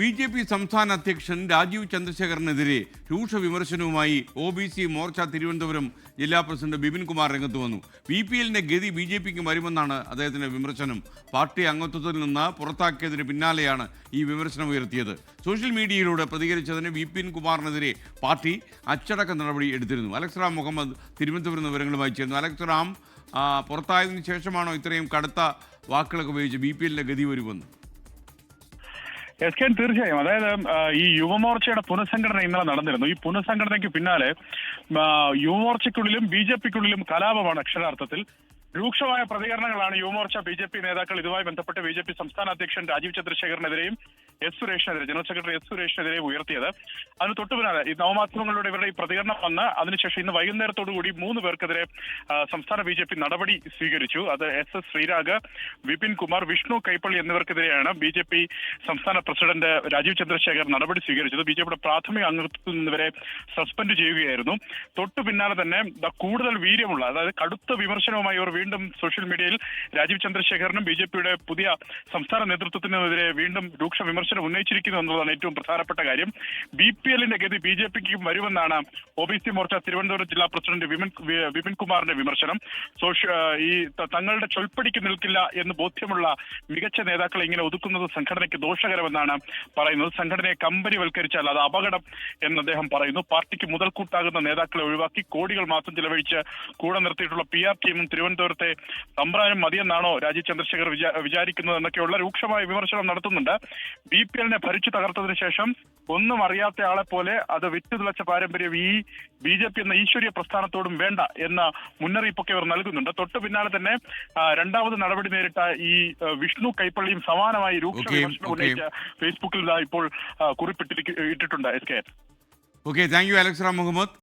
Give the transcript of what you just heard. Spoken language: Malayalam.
ബി ജെ പി സംസ്ഥാന അധ്യക്ഷൻ രാജീവ് ചന്ദ്രശേഖറിനെതിരെ രൂക്ഷ വിമർശനവുമായി O B C Morcha Thiruvananthapuram ജില്ലാ പ്രസിഡന്റ് ബിപിൻ കുമാർ രംഗത്ത് വന്നു. ബി പി എല്ലിന്റെ ഗതി ബി ജെ പിക്ക് വരുമെന്നാണ് അദ്ദേഹത്തിന്റെ വിമർശനം. പാർട്ടി അംഗത്വത്തിൽ നിന്ന് പുറത്താക്കിയതിന് പിന്നാലെയാണ് ഈ വിമർശനം ഉയർത്തിയത്. സോഷ്യൽ മീഡിയയിലൂടെ പ്രതികരിച്ചതിന് ബിപിൻ കുമാറിനെതിരെ പാർട്ടി അച്ചടക്ക നടപടി എടുത്തിരുന്നു. അലക്സ് റാം മുഹമ്മദ് തിരുവനന്തപുരം വിവരങ്ങളുമായി ചേർന്നു. അലക്സ് റാം പുറത്തായതിനു ശേഷമാണോ ഇത്രയും കടുത്ത വാക്കുകളൊക്കെ ഉപയോഗിച്ച് ബി പി എല്ലിന്റെ ഗതി വരുമെന്ന് എസ് കെ തീർച്ചയായും. അതായത് ഈ യുവമോർച്ചയുടെ പുനഃസംഘടന ഇന്നലെ നടന്നിരുന്നു. ഈ പുനഃസംഘടനയ്ക്ക് പിന്നാലെ യുവമോർച്ചയ്ക്കുള്ളിലും ബി ജെ പിക്കുള്ളിലും കലാപമാണ് അക്ഷരാർത്ഥത്തിൽ. രൂക്ഷമായ പ്രതികരണങ്ങളാണ് യുവമോർച്ച ബി ജെ പി നേതാക്കൾ ഇതുമായി ബന്ധപ്പെട്ട് ബി ജെ പി സംസ്ഥാന അധ്യക്ഷൻ രാജീവ് ചന്ദ്രശേഖറിനെതിരെയും എസ് സുരേഷിനെതിരെ ജനറൽ സെക്രട്ടറി എസ് സുരേഷിനെതിരെ ഉയർത്തിയത്. അതിന് തൊട്ടുപിന്നാലെ ഈ നവമാധ്യമങ്ങളിലൂടെ ഇവരുടെ ഈ പ്രതികരണം വന്ന് അതിനുശേഷം ഇന്ന് വൈകുന്നേരത്തോടുകൂടി മൂന്ന് പേർക്കെതിരെ സംസ്ഥാന ബി ജെ പി നടപടി സ്വീകരിച്ചു. അത് എസ് എസ് ശ്രീരാഗ് വിപിൻ കുമാർ വിഷ്ണു കൈപ്പള്ളി എന്നിവർക്കെതിരെയാണ് ബി ജെ പി സംസ്ഥാന പ്രസിഡന്റ് രാജീവ് ചന്ദ്രശേഖർ നടപടി സ്വീകരിച്ചത്. ബി ജെ പിയുടെ പ്രാഥമിക അംഗത്വത്തിൽ നിന്നിവരെ സസ്പെൻഡ് ചെയ്യുകയായിരുന്നു. തൊട്ടു പിന്നാലെ തന്നെ കൂടുതൽ വീര്യമുള്ള അതായത് കടുത്ത വിമർശനവുമായി ഇവർ വീണ്ടും സോഷ്യൽ മീഡിയയിൽ രാജീവ് ചന്ദ്രശേഖറിനും ബി ജെ പിയുടെ പുതിയ സംസ്ഥാന നേതൃത്വത്തിനെതിരെ വീണ്ടും രൂക്ഷ വിമർശനം ഉന്നയിച്ചിരിക്കുന്നു എന്നുള്ളതാണ് ഏറ്റവും പ്രധാനപ്പെട്ട കാര്യം. ബി പി എല്ലിന്റെ ഗതി ബി ജെ പിക്കും വരുമെന്നാണ് O B C Morcha Thiruvananthapuram ജില്ലാ പ്രസിഡന്റ് വിമൻ വിപിൻ കുമാറിന്റെ വിമർശനം. സോഷ്യ ഈ തങ്ങളുടെ ചൊൽപ്പടിക്ക് നിൽക്കില്ല എന്ന് ബോധ്യമുള്ള മികച്ച നേതാക്കളെ ഇങ്ങനെ ഒതുക്കുന്നത് സംഘടനയ്ക്ക് ദോഷകരമെന്നാണ് പറയുന്നത്. സംഘടനയെ കമ്പനി വൽക്കരിച്ചാൽ അത് അപകടം എന്ന് അദ്ദേഹം പറയുന്നു. പാർട്ടിക്ക് മുതൽക്കൂട്ടാകുന്ന നേതാക്കളെ ഒഴിവാക്കി കോടികൾ മാത്രം ചിലവഴിച്ച് കൂടെ നിർത്തിയിട്ടുള്ള പി ആർ ടീമും തിരുവനന്തപുരത്തെ തമ്പ്രാനും മതിയെന്നാണോ രാജീവ് ചന്ദ്രശേഖർ വിചാ- വിചാരിക്കുന്നത് എന്നൊക്കെയുള്ള രൂക്ഷമായ വിമർശനം നടത്തുന്നുണ്ട്. ബി പി എല്ലിനെ ഭരിച്ചു തകർത്തതിനു ശേഷം ഒന്നും അറിയാത്ത ആളെ പോലെ അത് വിറ്റുതുളച്ച പാരമ്പര്യം ഈ ബി ജെ പി എന്ന ഈശ്വര്യ പ്രസ്ഥാനത്തോടും വേണ്ട എന്ന മുന്നറിയിപ്പൊക്കെ ഇവർ നൽകുന്നുണ്ട്. തൊട്ടു പിന്നാലെ തന്നെ രണ്ടാമത് നടപടി നേരിട്ട ഈ വിഷ്ണു കൈപ്പള്ളിയും സമാനമായി രൂക്ഷ വിമർശനം ഉന്നയിച്ച ഫേസ്ബുക്കിൽ ഇപ്പോൾ കുറിപ്പിട്ടിട്ടുണ്ട് S K. Okay thank you Alex Muhammad.